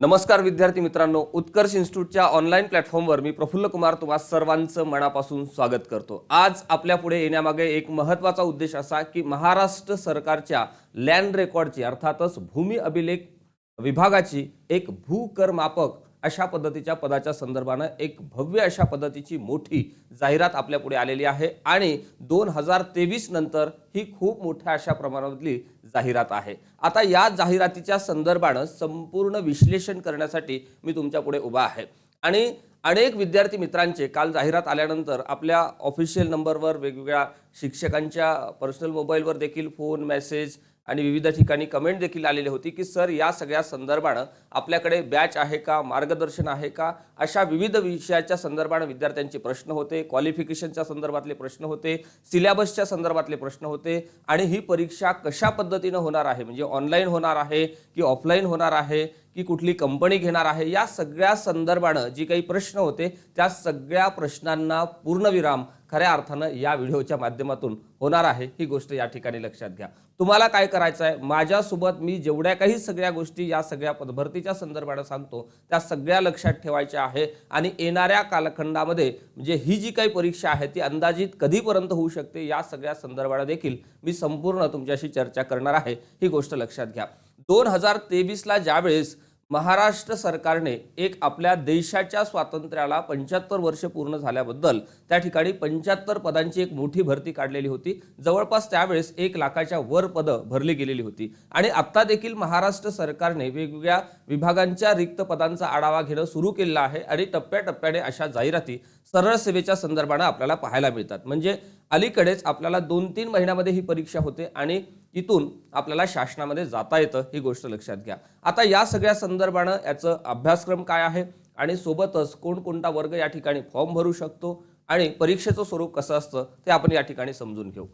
नमस्कार विद्यार्थी मित्रांनो उत्कर्ष इन्स्टिट्यूटच्या ऑनलाईन प्लॅटफॉर्मवर मी प्रफुल्ल कुमार तुम्हा सर्वांचं मनापासून स्वागत करतो. आज आपल्या पुढे येण्यामागे एक महत्त्वाचा उद्देश असा की महाराष्ट्र सरकारच्या लँड रेकॉर्डची अर्थातच भूमी अभिलेख विभागाची एक भूकरमापक अशा पद्धतीच्या पदाच्या संदर्भानं एक भव्य अशा पद्धतीची मोठी जाहिरात आपल्यापुढे आलेली आहे आणि दोन हजार तेवीस नंतर ही खूप मोठ्या अशा प्रमाणातली जाहिरात आहे. आता या जाहिरातीच्या संदर्भानं संपूर्ण विश्लेषण करण्यासाठी मी तुमच्यापुढे उभा आहे. आणि अनेक विद्यार्थी मित्रांचे काल जाहिरात आल्यानंतर आपल्या ऑफिशियल नंबरवर वेगवेगळ्या शिक्षकांच्या पर्सनल मोबाईलवर देखील फोन मेसेज आणि विविध ठिकाणी कमेंट देखील आलेली होती की सर या सगळ्या संदर्भानं आपल्याकडे बॅच आहे का? मार्गदर्शन आहे का? अशा विविध विषयाच्या संदर्भानं विद्यार्थ्यांचे प्रश्न होते क्वालिफिकेशनच्या संदर्भातले प्रश्न होते सिलेबसच्या संदर्भातले प्रश्न होते. आणि ही परीक्षा कशा पद्धतीनं होणार आहे? म्हणजे ऑनलाईन होणार आहे की ऑफलाईन होणार आहे की कुठली कंपनी घेणार आहे? या सगळ्या संदर्भानं जी काही प्रश्न होते त्या सगळ्या प्रश्नांना पूर्णविराम खऱ्या अर्थानं या व्हिडिओच्या माध्यमातून होणार आहे. ही गोष्ट या ठिकाणी लक्षात घ्या. तुम्हाला काय करायचं आहे माझ्यासोबत मी जेवढ्या काही सगळ्या गोष्टी या सगळ्या पदभरतीच्या संदर्भात सांगतो त्या सगळ्या लक्षात ठेवायच्या आहे आणि येणाऱ्या कालखंडामध्ये म्हणजे ही जी काही परीक्षा आहे ती अंदाजित कधीपर्यंत होऊ शकते या सगळ्या संदर्भात देखील मी संपूर्ण तुमच्याशी चर्चा करणार आहे. ही गोष्ट लक्षात घ्या. दोन हजार तेवीसला ज्यावेळेस महाराष्ट्र सरकारने एक आपल्या देशाच्या स्वातंत्र्याला पंच्याहत्तर वर्ष पूर्ण झाल्याबद्दल त्या ठिकाणी पंच्याहत्तर पदांची एक मोठी भरती काढलेली होती. जवळपास त्यावेळेस एक लाखाच्या वर पदं भरली गेलेली होती. आणि आत्ता देखील महाराष्ट्र सरकारने वेगवेगळ्या विभागांच्या रिक्त पदांचा आढावा घेणं सुरू केलेलं आहे आणि टप्प्याटप्प्याने अशा जाहिराती सरळ सेवेच्या संदर्भानं आपल्याला पाहायला मिळतात. म्हणजे अलीकडेच आपल्याला दोन तीन महिन्यामध्ये ही परीक्षा होते आणि तिथून आपल्याला शासनामध्ये जाता येतं ही गोष्ट लक्षात घ्या. आता या सगळ्या संदर्भानं याचं अभ्यासक्रम काय आहे? आणि सोबतच कोणकोणता वर्ग या ठिकाणी फॉर्म भरू शकतो? आणि परीक्षेचं स्वरूप कसं असतं? ते आपण या ठिकाणी समजून घेऊ.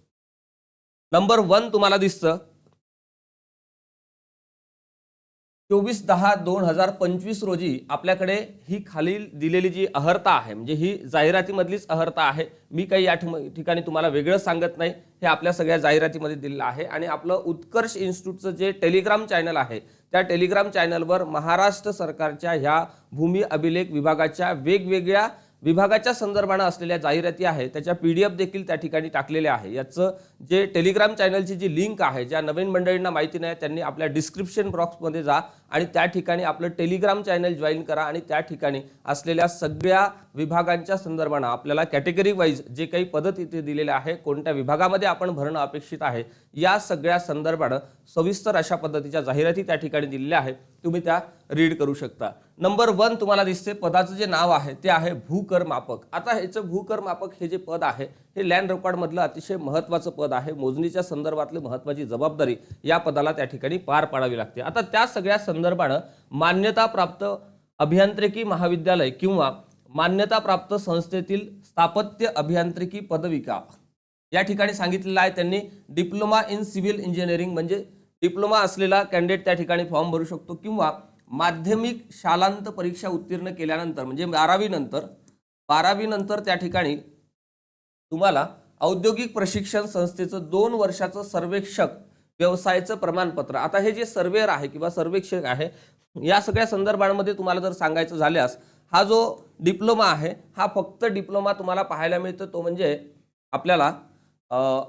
नंबर वन तुम्हाला दिसतं चोवीस दहा दोन हजार पंचवीस रोजी आपल्याकडे ही खालील दिलेली जी अहर्ता आहे म्हणजे ही जाहिरातीमधलीच अहर्ता आहे मी काही या ठिकाणी तुम्हाला वेगळं सांगत नाही. हे आपल्या सगळ्या जाहिरातीमध्ये दिलेलं आहे आणि आपलं उत्कर्ष इन्स्टिट्यूटचं जे टेलिग्राम चॅनल आहे त्या टेलिग्राम चॅनलवर महाराष्ट्र सरकारच्या ह्या भूमी अभिलेख विभागाच्या वेगवेगळ्या विभागाच्या संदर्भानं असलेल्या जाहिराती आहे त्याच्या पी डी एफ देखील त्या ठिकाणी टाकलेल्या आहे. याचं जे टेलिग्राम चॅनलची जी लिंक आहे ज्या नवीन मंडळींना माहिती नाही त्यांनी आपल्या डिस्क्रिप्शन बॉक्समध्ये जा आणि त्या ठिकाणी आपलं टेलिग्राम चॅनल जॉईन करा आणि त्या ठिकाणी असलेल्या सगळ्या विभागांच्या संदर्भानं आपल्याला कॅटेगरी वाईज जे काही पद तिथे दिलेले आहे कोणत्या विभागामध्ये आपण भरणं अपेक्षित आहे या सगळ्या संदर्भानं सविस्तर अशा पद्धतीच्या जाहिराती त्या ठिकाणी दिलेल्या आहेत तुम्ही त्या रीड करू शकता. नंबर वन तुम्हाला दिसते पदाचं जे नाव आहे ते आहे भूकर मापक आता ह्याचं भूकर मापक हे जे पद आहे हे लँड रेकॉर्डमधलं अतिशय महत्त्वाचं पद आहे. मोजणीच्या संदर्भातली महत्त्वाची जबाबदारी या पदाला त्या ठिकाणी पार पाडावी लागते. आता त्या सगळ्या संदर्भानं मान्यताप्राप्त अभियांत्रिकी महाविद्यालय किंवा मान्यताप्राप्त संस्थेतील स्थापत्य अभियांत्रिकी पदविका या ठिकाणी सांगितलेलं आहे. त्यांनी डिप्लोमा इन सिव्हिल इंजिनिअरिंग म्हणजे डिप्लोमा असलेला कॅन्डिडेट त्या ठिकाणी फॉर्म भरू शकतो किंवा माध्यमिक शालांत परीक्षा उत्तीर्ण केल्यानंतर म्हणजे बारावीनंतर बारावीनंतर त्या ठिकाणी तुम्हाला औद्योगिक प्रशिक्षण संस्थेचं दोन वर्षाचं सर्वेक्षक व्यवसायाचं प्रमाणपत्र. आता हे जे सर्वेअर आहे किंवा सर्वेक्षक आहे या सगळ्या संदर्भांमध्ये तुम्हाला जर सांगायचं झाल्यास हा जो डिप्लोमा आहे हा फक्त डिप्लोमा तुम्हाला पाहायला मिळतो तो म्हणजे आपल्याला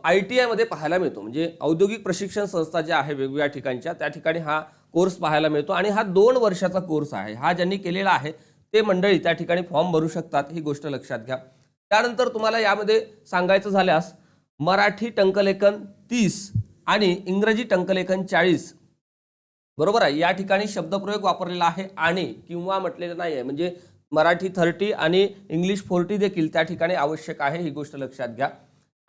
आय टी आयमध्ये पाहायला मिळतो. म्हणजे औद्योगिक प्रशिक्षण संस्था ज्या आहे वेगवेगळ्या ठिकाणच्या त्या ठिकाणी हा कोर्स पाहायला मिळतो आणि हा दोन वर्षाचा कोर्स आहे. हा ज्यांनी केलेला आहे ते मंडळी त्या ठिकाणी फॉर्म भरू शकतात ही गोष्ट लक्षात घ्या. त्यानंतर तुम्हाला यामध्ये सांगायचं झाल्यास मराठी टंकलेखन तीस आणि इंग्रजी टंकलेखन चाळीस. बरोबर आहे? या ठिकाणी शब्दप्रयोग वापरलेला आहे आणि किंवा म्हटलेलं नाही आहे म्हणजे मराठी थर्टी आणि इंग्लिश फोर्टी देखील त्या ठिकाणी आवश्यक आहे ही गोष्ट लक्षात घ्या.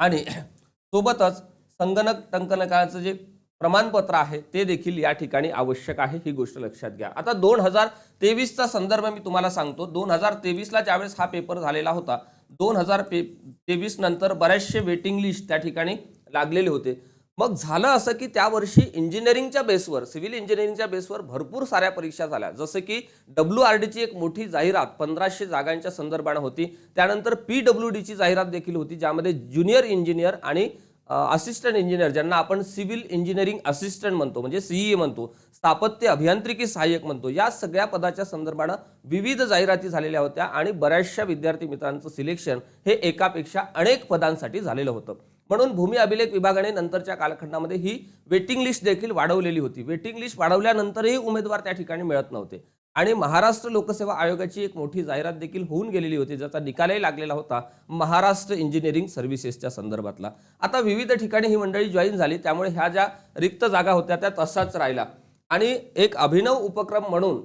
आणि सोबतच संगणक टंकनकाचं जे प्रमाणपत्र आहे ते देखील या ठिकाणी आवश्यक आहे ही गोष्ट लक्षात घ्या. आता दोन हजार तेवीसचा संदर्भ मी तुम्हाला सांगतो. दोन हजार तेवीसला ज्यावेळेस हा पेपर झालेला होता दोन हजार पे तेवीस नंतर बऱ्याचशे वेटिंग लिस्ट त्या ठिकाणी लागलेले होते. मग झालं असं की त्या वर्षी इंजिनिअरिंगच्या बेसवर सिव्हिल इंजिनिअरिंगच्या बेसवर भरपूर साऱ्या परीक्षा झाल्या. जसं की डब्ल्यू आर डीची एक मोठी जाहिरात पंधराशे जागांच्या संदर्भानं होती. त्यानंतर पी डब्ल्यू डीची जाहिरात देखील होती ज्यामध्ये ज्युनियर इंजिनियर आणि असिस्टंट इंजिनियर ज्यांना आपण सिव्हिल इंजिनिअरिंग असिस्टंट म्हणतो म्हणजे सीई म्हणतो स्थापत्य अभियांत्रिकी सहाय्यक म्हणतो या सगळ्या पदाच्या संदर्भानं विविध जाहिराती झालेल्या होत्या आणि बऱ्याचशा विद्यार्थी मित्रांचं सिलेक्शन हे एकापेक्षा अनेक पदांसाठी झालेलं होतं. म्हणून भूमी अभिलेख विभागाने नंतरच्या कालखंडामध्ये ही वेटिंग लिस्ट देखील वाढवलेली होती. वेटिंग लिस्ट वाढवल्यानंतरही उमेदवार त्या ठिकाणी मिळत नव्हते. आणि महाराष्ट्र लोकसेवा आयोगाची एक मोठी जाहिरात देखील होऊन गेलेली होती ज्याचा निकालही लागलेला होता महाराष्ट्र इंजिनिअरिंग सर्व्हिसेसच्या संदर्भातला. आता विविध ठिकाणी ही मंडळी जॉईन झाली त्यामुळे ह्या ज्या रिक्त जागा होत्या त्या तसाच राहिला. आणि एक अभिनव उपक्रम म्हणून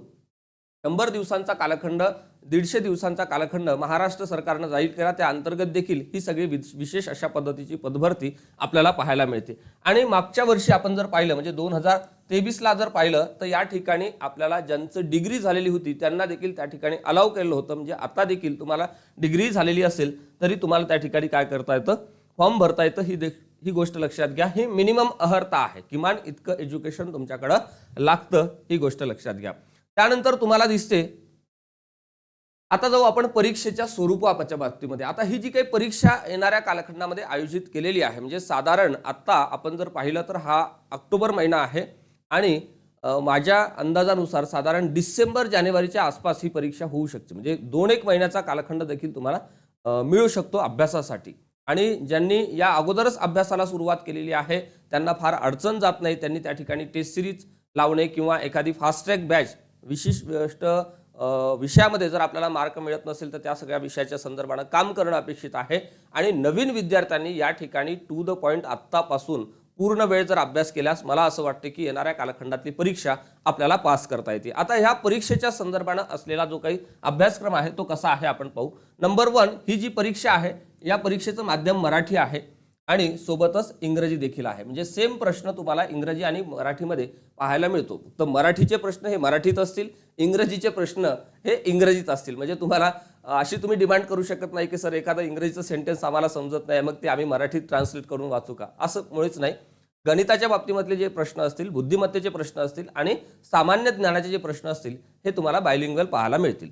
शंभर दिवसांचा कालखंड दीडशे दिवसांचा कालखंड महाराष्ट्र सरकारनं जाहीर केला त्या अंतर्गत देखील ही सगळी विश- विशेष अशा पद्धतीची पदभरती आपल्याला पाहायला मिळते. आणि मागच्या वर्षी आपण जर पाहिलं म्हणजे दोन हजार तेवीसला जर पाहिलं तर या ठिकाणी आपल्याला ज्यांचं डिग्री झालेली होती त्यांना देखील त्या ठिकाणी अलाव केलेलं होतं. म्हणजे आता देखील तुम्हाला डिग्री झालेली असेल तरी तुम्हाला त्या ठिकाणी काय करता येतं? फॉर्म भरता येतं. ही देख ही गोष्ट लक्षात घ्या. ही मिनिमम अहर्ता आहे. किमान इतकं एज्युकेशन तुमच्याकडं लागतं ही गोष्ट लक्षात घ्या. त्यानंतर तुम्हाला दिसते आता जाऊ आपण परीक्षेच्या स्वरूपाच्या बाबतीमध्ये. आता ही जी काही परीक्षा येणाऱ्या कालखंडामध्ये आयोजित केलेली आहे म्हणजे साधारण आत्ता आपण जर पाहिलं तर हा ऑक्टोबर महिना आहे आणि माझ्या अंदाजानुसार साधारण डिसेंबर जानेवारीच्या आसपास ही परीक्षा होऊ शकते. म्हणजे दोन एक महिन्याचा कालखंड देखील तुम्हाला मिळू शकतो अभ्यासासाठी. आणि ज्यांनी या अगोदरच अभ्यासाला सुरुवात केलेली आहे त्यांना फार अडचण जात नाही. त्यांनी त्या ठिकाणी टेस्ट सिरीज लावणे किंवा एखादी फास्ट ट्रॅक बॅच विशिष्ट विषयामध्ये जर आपल्याला मार्क मिळत नसेल तर त्या सगळ्या विषयाच्या संदर्भानं काम करणं अपेक्षित आहे. आणि नवीन विद्यार्थ्यांनी या ठिकाणी टू द पॉईंट आत्तापासून पूर्ण वेळ जर अभ्यास केल्यास मला असं वाटतं की येणाऱ्या कालखंडातली परीक्षा आपल्याला पास करता येते. आता ह्या परीक्षेच्या संदर्भानं असलेला जो काही अभ्यासक्रम आहे तो कसा आहे आपण पाहू. नंबर वन ही जी परीक्षा आहे या परीक्षेचं माध्यम मराठी आहे. आणि सोबतच इंग्रजी देखील आहे. म्हणजे सेम प्रश्न तुम्हाला इंग्रजी आणि मराठीमध्ये पाहायला मिळतो. तर मराठीचे प्रश्न हे मराठीत असतील इंग्रजीचे प्रश्न हे इंग्रजीत असतील. म्हणजे तुम्हाला अशी तुम्ही डिमांड करू शकत नाही की सर एखादा इंग्रजीचं सेंटेन्स आम्हाला समजत नाही मग ते आम्ही मराठीत ट्रान्सलेट करून वाचू का? असं मुळेच नाही. गणिताच्या बाबतीमधले जे प्रश्न असतील बुद्धिमत्तेचे प्रश्न असतील आणि सामान्य ज्ञानाचे जे प्रश्न असतील हे तुम्हाला बायलिंगल पाहायला मिळतील.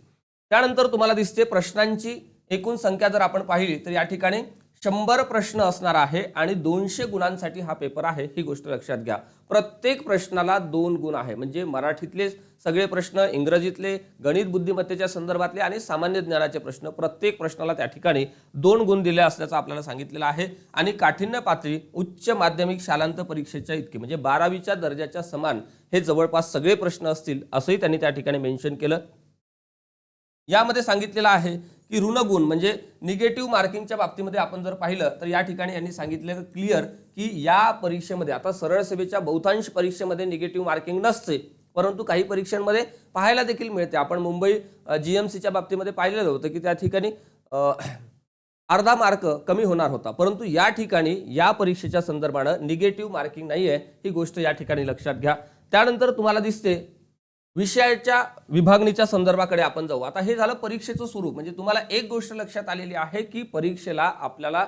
त्यानंतर तुम्हाला दिसते प्रश्नांची एकूण संख्या जर आपण पाहिली तर या ठिकाणी शंभर प्रश्न असणार आहे आणि दोनशे गुणांसाठी हा पेपर आहे ही गोष्ट लक्षात घ्या. प्रत्येक प्रश्नाला दोन गुण आहे. म्हणजे मराठीतले सगळे प्रश्न इंग्रजीतले गणित बुद्धिमत्तेच्या संदर्भातले आणि सामान्य ज्ञानाचे प्रश्न प्रत्येक प्रश्नाला त्या ठिकाणी दोन गुण दिले असल्याचं आपल्याला सांगितलेलं आहे. आणि काठिण्य पातळी उच्च माध्यमिक शालांत परीक्षेच्या इतकी. म्हणजे बारावीच्या दर्जाच्या समान हे जवळपास सगळे प्रश्न असतील असंही त्यांनी त्या ठिकाणी मेन्शन केलं. यामध्ये सांगितलेलं आहे की ऋणगुण म्हणजे निगेटिव्ह मार्किंगच्या बाबतीमध्ये आपण जर पाहिलं तर या ठिकाणी यांनी सांगितलं क्लिअर की या परीक्षेमध्ये आता सरळ सेवेच्या बहुतांश परीक्षेमध्ये निगेटिव्ह मार्किंग नसते परंतु काही परीक्षांमध्ये पाहायला देखील मिळते. आपण मुंबई जी एम सीच्या बाबतीमध्ये पाहिलेलं होतं की त्या ठिकाणी अर्धा मार्क कमी होणार होता. परंतु या ठिकाणी या परीक्षेच्या संदर्भानं निगेटिव्ह मार्किंग नाही आहे ही गोष्ट या ठिकाणी लक्षात घ्या. त्यानंतर तुम्हाला दिसते विषयाच्या विभागणीच्या संदर्भाकडे आपण जाऊ. आता हे झालं परीक्षेचं स्वरूप म्हणजे तुम्हाला एक गोष्ट लक्षात आलेली आहे की परीक्षेला आपल्याला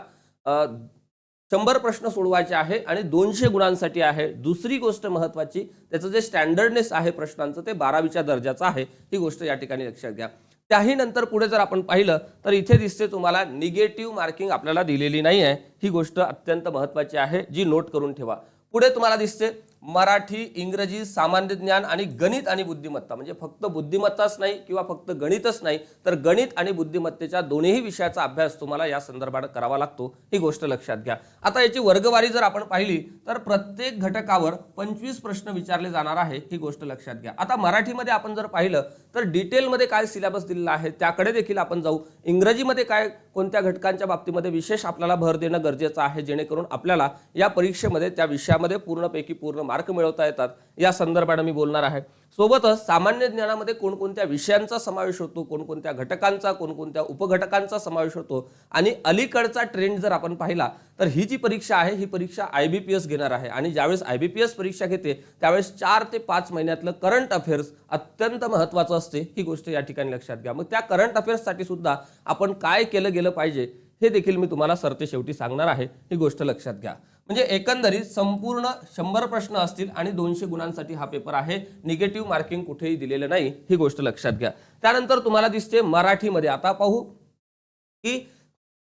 शंभर प्रश्न सोडवायचे आहे आणि दोनशे गुणांसाठी आहे. दुसरी गोष्ट महत्वाची त्याचं जे स्टँडर्डनेस आहे प्रश्नांचं ते बारावीच्या दर्जाचं आहे. ही गोष्ट या ठिकाणी लक्षात घ्या. त्याही नंतर पुढे जर आपण पाहिलं तर इथे दिसते तुम्हाला निगेटिव्ह मार्किंग आपल्याला दिलेली नाही आहे ही गोष्ट अत्यंत महत्वाची आहे जी नोट करून ठेवा. पुढे तुम्हाला दिसते मराठी इंग्रजी सामान्य ज्ञान आणि गणित आणि बुद्धिमत्ता. म्हणजे फक्त बुद्धिमत्ताच नाही किंवा फक्त गणितच नाही तर गणित आणि बुद्धिमत्तेच्या दोन्ही विषयाचा अभ्यास तुम्हाला या संदर्भात करावा लागतो. ही गोष्ट लक्षात घ्या. आता याची वर्गवारी जर आपण पाहिली तर प्रत्येक घटकावर पंचवीस प्रश्न विचारले जाणार आहे ही गोष्ट लक्षात घ्या. आता मराठीमध्ये आपण जर पाहिलं तर डिटेलमध्ये काय सिलेबस दिलेला आहे त्याकडे देखील आपण जाऊ. इंग्रजीमध्ये काय कोणत्या घटकांच्या बाबतीमध्ये विशेष आपल्याला भर देणं गरजेचं आहे जेणेकरून आपल्याला या परीक्षेमध्ये त्या विषयामध्ये पूर्णपैकी पूर्ण मार्क मिळवता येतात. या संदर्भाने मी बोलणार आहे. सोबतच सामान्य ज्ञानामध्ये कोणकोणत्या विषयांचा समावेश होतो कोणकोणत्या घटकांचा कोणकोणत्या उपघटकांचा समावेश होतो आणि अलीकडचा ट्रेंड जर आपण पाहिला तर ही जी परीक्षा आहे ही परीक्षा आय बी पी एस घेणार आहे. आणि ज्यावेळेस आय बी पी एस परीक्षा घेते त्यावेळेस चार ते पाच महिन्यातलं करंट अफेअर्स अत्यंत महत्त्वाचं असते. ही गोष्ट या ठिकाणी लक्षात घ्या. मग त्या करंट अफेअर्ससाठी सुद्धा आपण काय केलं गेलं पाहिजे हे देखील मी तुम्हाला सरते शेवटी सांगणार आहे. ही गोष्ट लक्षात घ्या. म्हणजे एकंदरीत संपूर्ण शंभर प्रश्न असतील आणि दोनशे गुणांसाठी हा पेपर आहे. निगेटिव्ह मार्किंग कुठेही दिलेलं नाही ही गोष्ट लक्षात घ्या. त्यानंतर तुम्हाला दिसते मराठीमध्ये आता पाहू की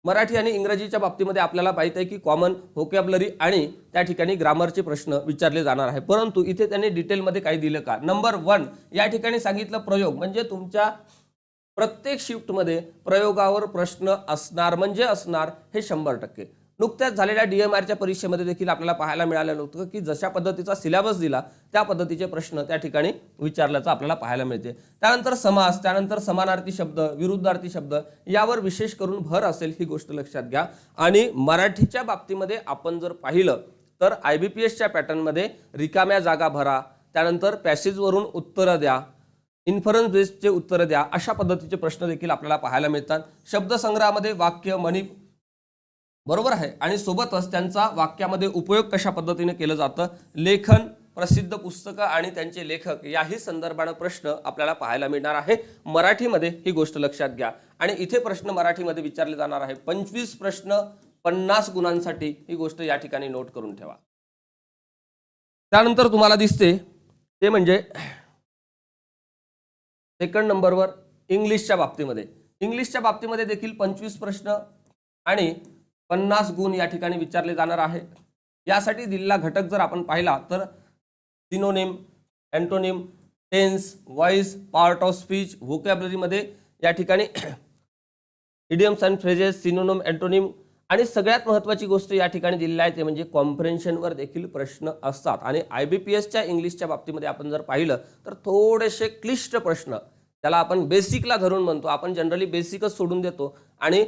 मराठी आणि इंग्रजीच्या बाबतीमध्ये आपल्याला माहीत आहे की कॉमन होकॅबलरी आणि त्या ठिकाणी ग्रामरचे प्रश्न विचारले जाणार आहे. परंतु इथे त्यांनी डिटेलमध्ये काही दिलं का? नंबर वन या ठिकाणी सांगितलं प्रयोग म्हणजे तुमच्या प्रत्येक शिफ्टमध्ये प्रयोगावर प्रश्न असणार म्हणजे असणार हे शंभर टक्के. नुकत्याच झालेल्या डीएमआरच्या परीक्षेमध्ये देखील आपल्याला पाहायला मिळालेलं होतं की जशा पद्धतीचा सिलेबस दिला त्या पद्धतीचे प्रश्न त्या ठिकाणी विचारल्याचं आपल्याला पाहायला मिळते. त्यानंतर समास त्यानंतर समानार्थी शब्द विरुद्धार्थी शब्द यावर विशेष करून भर असेल ही गोष्ट लक्षात घ्या. आणि मराठीच्या बाबतीमध्ये आपण जर पाहिलं तर आय बी पी एसच्या पॅटर्नमध्ये रिकाम्या जागा भरा त्यानंतर पॅसेजवरून उत्तरं द्या इन्फरन्स बेस्डचे उत्तरं द्या अशा पद्धतीचे प्रश्न देखील आपल्याला पाहायला मिळतात. शब्दसंग्रहामध्ये वाक्य मणी बरोबर आहे. आणि सोबतच त्यांचा वाक्यामध्ये उपयोग कशा पद्धतीने केलं जातं लेखन प्रसिद्ध पुस्तकं आणि त्यांचे लेखक याही संदर्भानं प्रश्न आपल्याला पाहायला मिळणार आहे. मराठीमध्ये ही गोष्ट लक्षात घ्या. आणि इथे प्रश्न मराठीमध्ये विचारले जाणार आहे पंचवीस प्रश्न पन्नास गुणांसाठी ही गोष्ट या ठिकाणी नोट करून ठेवा. त्यानंतर तुम्हाला दिसते ते म्हणजे सेकंड नंबरवर इंग्लिशच्या बाबतीमध्ये. इंग्लिशच्या बाबतीमध्ये देखील पंचवीस प्रश्न आणि पन्नास गुण या ठिकाणी विचारले जाणार आहे. यासाठी दिलेला घटक जर आपण पाहिला तर synonym antonym tense voice part of speech व्होकॅबलरीमध्ये या ठिकाणी idioms and phrases synonym antonym आणि सगळ्यात महत्त्वाची गोष्ट या ठिकाणी दिलेली आहे ते म्हणजे कॉम्प्रेन्शनवर देखील प्रश्न असतात. आणि आय बी पी एसच्या इंग्लिशच्या बाबतीमध्ये आपण जर पाहिलं तर थोडेसे क्लिष्ट प्रश्न त्याला आपण बेसिकला धरून म्हणतो. आपण जनरली बेसिकच सोडून देतो आणि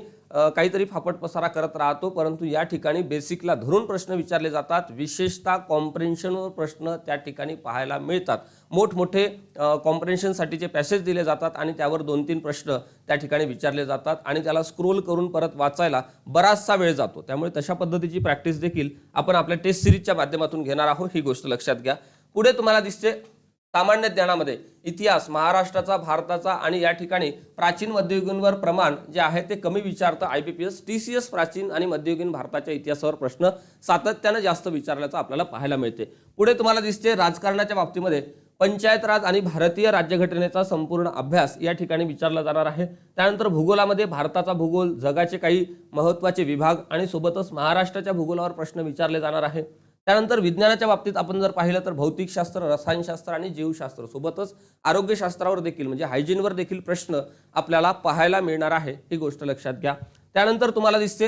काहीतरी फापट पसारा करत राहतो परंतु या ठिकाणी बेसिकला धरून प्रश्न विचारले जातात. विशेषतः कॉम्प्रेन्शनवर प्रश्न त्या ठिकाणी पाहायला मिळतात. मोठमोठे कॉम्प्रेन्शनसाठीचे पॅसेज दिले जातात आणि त्यावर दोन तीन प्रश्न त्या ठिकाणी विचारले जातात आणि त्याला स्क्रोल करून परत वाचायला बराचसा वेळ जातो. त्यामुळे तशा पद्धतीची प्रॅक्टिस देखील आपण आपल्या टेस्ट सिरीजच्या माध्यमातून घेणार आहोत. ही गोष्ट लक्षात घ्या. पुढे तुम्हाला दिसते सामान्य ज्ञानामध्ये. इतिहास महाराष्ट्राचा भारताचा आणि या ठिकाणी प्राचीन मध्ययुगीनवर प्रमाण जे आहे ते कमी विचारतं I B P S T C S प्राचीन आणि मध्ययुगीन भारताच्या इतिहासावर प्रश्न सातत्यानं जास्त विचारल्याचं आपल्याला पाहायला मिळते. पुढे तुम्हाला दिसते राजकारणाच्या बाबतीमध्ये पंचायत राज आणि भारतीय राज्यघटनेचा संपूर्ण अभ्यास या ठिकाणी विचारला जाणार आहे. त्यानंतर भूगोलामध्ये भारताचा भूगोल जगाचे काही महत्त्वाचे विभाग आणि सोबतच महाराष्ट्राच्या भूगोलावर प्रश्न विचारले जाणार आहे. त्यानंतर विज्ञानाच्या बाबतीत आपण जर पाहिलं तर भौतिकशास्त्र रसायनशास्त्र आणि जीवशास्त्र सोबतच आरोग्यशास्त्रावर देखील म्हणजे हायजीनवर देखील प्रश्न आपल्याला पाहायला मिळणार आहे. ही गोष्ट लक्षात घ्या. त्यानंतर तुम्हाला दिसते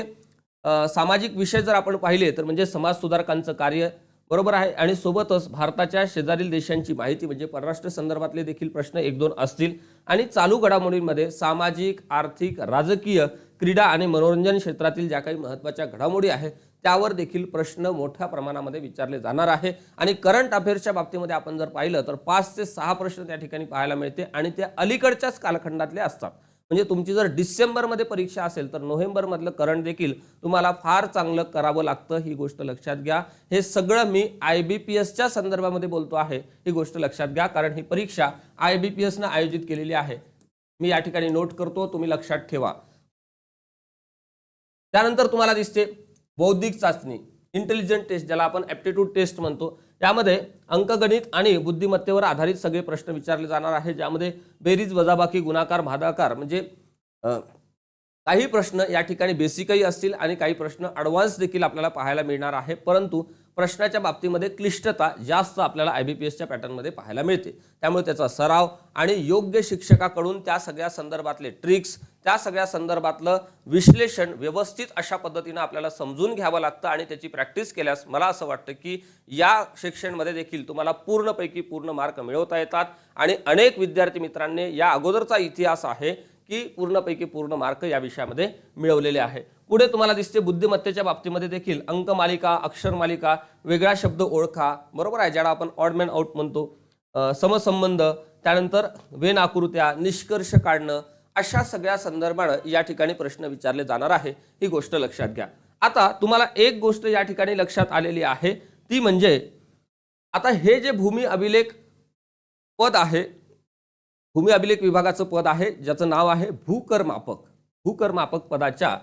सामाजिक विषय जर आपण पाहिले तर म्हणजे समाज सुधारकांचं कार्य बरोबर आहे आणि सोबतच भारताच्या शेजारील देशांची माहिती म्हणजे परराष्ट्र संदर्भातले देखील प्रश्न एक दोन असतील. आणि चालू घडामोडींमध्ये सामाजिक आर्थिक राजकीय क्रीडा आणि मनोरंजन क्षेत्रातील ज्या काही महत्त्वाच्या घडामोडी आहेत त्यावर देखील प्रश्न मोठ्या प्रमाणामध्ये विचारले जाणार आहे. आणि करंट अफेअर्सच्या बाबतीमध्ये आपण जर पाहिलं तर पाच ते सहा प्रश्न त्या ठिकाणी पाहायला मिळते आणि ते अलीकडच्याच कालखंडातले असतात. म्हणजे तुमची जर डिसेंबरमध्ये परीक्षा असेल तर नोव्हेंबरमधलं करंट देखील तुम्हाला फार चांगलं करावं लागतं ही गोष्ट लक्षात घ्या. हे सगळं मी आय बी पी एसच्या संदर्भामध्ये बोलतो आहे ही गोष्ट लक्षात घ्या कारण ही परीक्षा आय बी पी एसनं आयोजित केलेली आहे. मी या ठिकाणी नोट करतो तुम्ही लक्षात ठेवा. त्यानंतर तुम्हाला दिसते बौद्धिक चाचणी इंटेलिजंट टेस्ट ज्याला आपण ॲप्टिट्यूड टेस्ट म्हणतो. त्यामध्ये अंकगणित आणि बुद्धिमत्तेवर आधारित सगळे प्रश्न विचारले जाणार आहे ज्यामध्ये बेरीज वजाबाकी गुणाकार भादाकार म्हणजे काही प्रश्न या ठिकाणी बेसिकही असतील आणि काही प्रश्न ॲडव्हान्स देखील आपल्याला पाहायला मिळणार आहे. परंतु प्रश्नाच्या बाबतीमध्ये क्लिष्टता जास्त आपल्याला आय बी पी एसच्या पॅटर्नमध्ये पाहायला मिळते. त्यामुळे त्याचा सराव आणि योग्य शिक्षकाकडून त्या सगळ्या संदर्भातले ट्रिक्स त्या सगळ्या संदर्भातलं विश्लेषण व्यवस्थित अशा पद्धतीनं आपल्याला समजून घ्यावं लागतं आणि त्याची प्रॅक्टिस केल्यास मला असं वाटतं की या सेक्शनमध्ये देखील तुम्हाला पूर्णपैकी पूर्ण मार्क मिळवता येतात. आणि अनेक विद्यार्थी मित्रांनी या अगोदरचा इतिहास आहे की पूर्णपैकी पूर्ण मार्क या विषयामध्ये मिळवलेले आहे. पुढे तुम्हाला दिसते बुद्धिमत्तेच्या बाबतीमध्ये देखील अंकमालिका अक्षरमालिका वेगळा शब्द ओळखा बरोबर आहे? ज्याला आपण ऑडमॅन आउट म्हणतो. समसंबंध त्यानंतर वेन आकृत्या निष्कर्ष काढणं अशा सगळ्या संदर्भानं या ठिकाणी प्रश्न विचारले जाणार आहे ही गोष्ट लक्षात घ्या. आता तुम्हाला एक गोष्ट या ठिकाणी लक्षात आलेली आहे ती म्हणजे आता हे जे भूमी अभिलेख पद आहे भूमी अभिलेख विभागाचं पद आहे ज्याचं नाव आहे भूकरमापक. भूकरमापक पदाच्या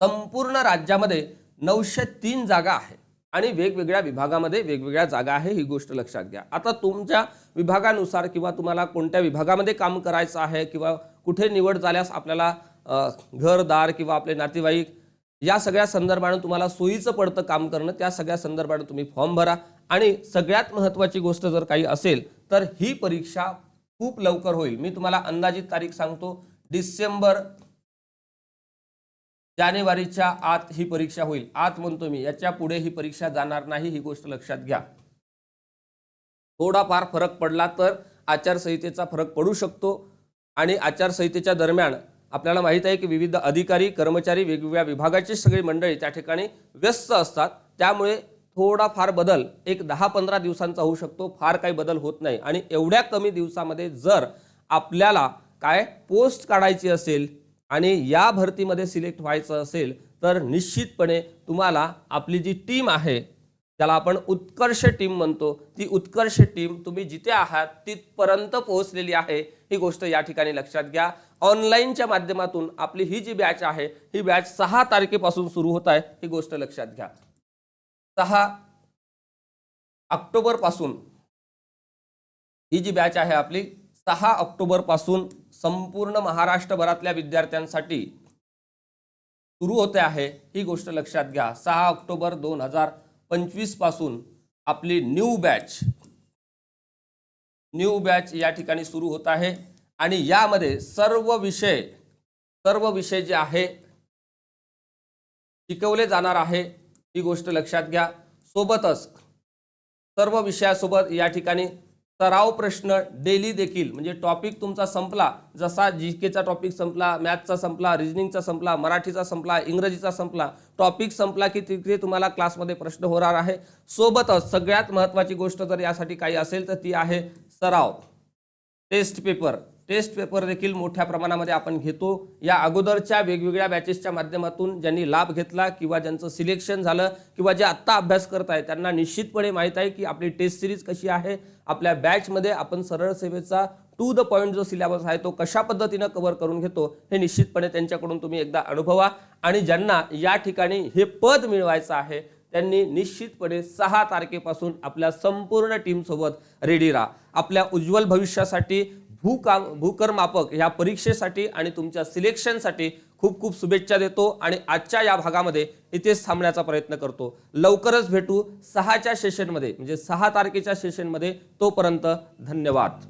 संपूर्ण राज्यामध्ये नऊशे तीन जागा आहे आणि वेगवेगळ्या विभागामध्ये वेगवेगळ्या जागा आहे ही गोष्ट लक्षात घ्या. आता तुमच्या विभागानुसार किंवा तुम्हाला कोणत्या विभागामध्ये काम करायचं आहे किंवा कुठे निवड झाल्यास आपल्याला घरदार किंवा आपले नातेवाईक या सगळ्या संदर्भानं तुम्हाला सोयीचं पडतं काम करणं त्या सगळ्या संदर्भानं तुम्ही फॉर्म भरा. आणि सगळ्यात महत्त्वाची गोष्ट जर काही असेल तर ही परीक्षा खूप लवकर होईल. मी तुम्हाला अंदाजित तारीख सांगतो डिसेंबर जानेवारीच्या आत ही परीक्षा होईल. आत म्हणतो मी याच्यापुढे ही परीक्षा जाणार नाही ही गोष्ट लक्षात घ्या. थोडाफार फरक पडला तर आचारसंहितेचा फरक पडू शकतो आणि आचारसंहितेच्या दरम्यान आपल्याला माहीत आहे की विविध अधिकारी कर्मचारी वेगवेगळ्या विभागाची सगळी मंडळी त्या ठिकाणी व्यस्त असतात. त्यामुळे थोडाफार बदल एक दहा पंधरा दिवसांचा होऊ शकतो. फार काही बदल होत नाही. आणि एवढ्या कमी दिवसामध्ये जर आपल्याला काय पोस्ट काढायची असेल आणि या भरतीमध्ये सिलेक्ट व्हायचं असेल तर निश्चितपणे तुम्हाला आपली जी टीम आहे त्याला आपण उत्कर्ष टीम म्हणतो ती उत्कर्ष टीम तुम्ही जिथे आहात तिथपर्यंत पोहोचलेली आहे. ही गोष्ट या ठिकाणी लक्षात घ्या. ऑनलाईनच्या माध्यमातून आपली ही जी बॅच आहे ही बॅच सहा तारखेपासून सुरू होत आहे ही गोष्ट लक्षात घ्या. सहा ऑक्टोबरपासून ही जी बॅच आहे आपली सहा ऑक्टोबरपासून संपूर्ण महाराष्ट्रभरातल्या विद्यार्थ्यांसाठी सुरू होते आहे ही गोष्ट लक्षात घ्या. सहा ऑक्टोबर दोन हजार पंचवीसपासून आपली न्यू बॅच न्यू बॅच या ठिकाणी सुरू होत आहे आणि यामध्ये सर्व विषय सर्व विषय जे आहे शिकवले जाणार आहे ही गोष्ट लक्षात घ्या. सोबतच सर्व विषयासोबत या ठिकाणी सराव प्रश्न डेली देखील म्हणजे टॉपिक तुमचा संपला. जसा जी केचा टॉपिक संपला मॅथचा संपला रिजनिंगचा संपला मराठीचा संपला इंग्रजीचा संपला टॉपिक संपला की तिथे तुम्हाला क्लासमध्ये प्रश्न होणार आहे. सोबतच सगळ्यात महत्त्वाची गोष्ट जर यासाठी काही असेल तर ती आहे सराव. टेस्ट पेपर टेस्ट पेपर देखील मोठ्या प्रमाणामध्ये आपण घेतो. या अगोदरच्या वेगवेगळ्या बॅचेसच्या माध्यमातून ज्यांनी लाभ घेतला किंवा ज्यांचं सिलेक्शन झालं किंवा जे आत्ता अभ्यास करत आहे त्यांना निश्चितपणे माहीत आहे की आपली टेस्ट सिरीज कशी आहे. आपल्या बॅचमध्ये आपण सरळ सेवेचा टू द पॉईंट जो सिलेबस आहे तो कशा पद्धतीनं कव्हर करून घेतो हे निश्चितपणे त्यांच्याकडून तुम्ही एकदा अनुभवा. आणि ज्यांना या ठिकाणी हे पद मिळवायचं आहे त्यांनी निश्चितपणे सहा तारखेपासून आपल्या संपूर्ण टीमसोबत रेडी राहा. आपल्या उज्ज्वल भविष्यासाठी भूकाम भूकरमापक ह्या परीक्षेसाठी आणि तुमच्या सिलेक्शनसाठी खूप खूप शुभेच्छा देतो आणि आजच्या या भागामध्ये इथेच थांबण्याचा प्रयत्न करतो. लवकरच भेटू सहाच्या सेशनमध्ये म्हणजे सहा तारखेच्या सेशनमध्ये तोपर्यंत धन्यवाद.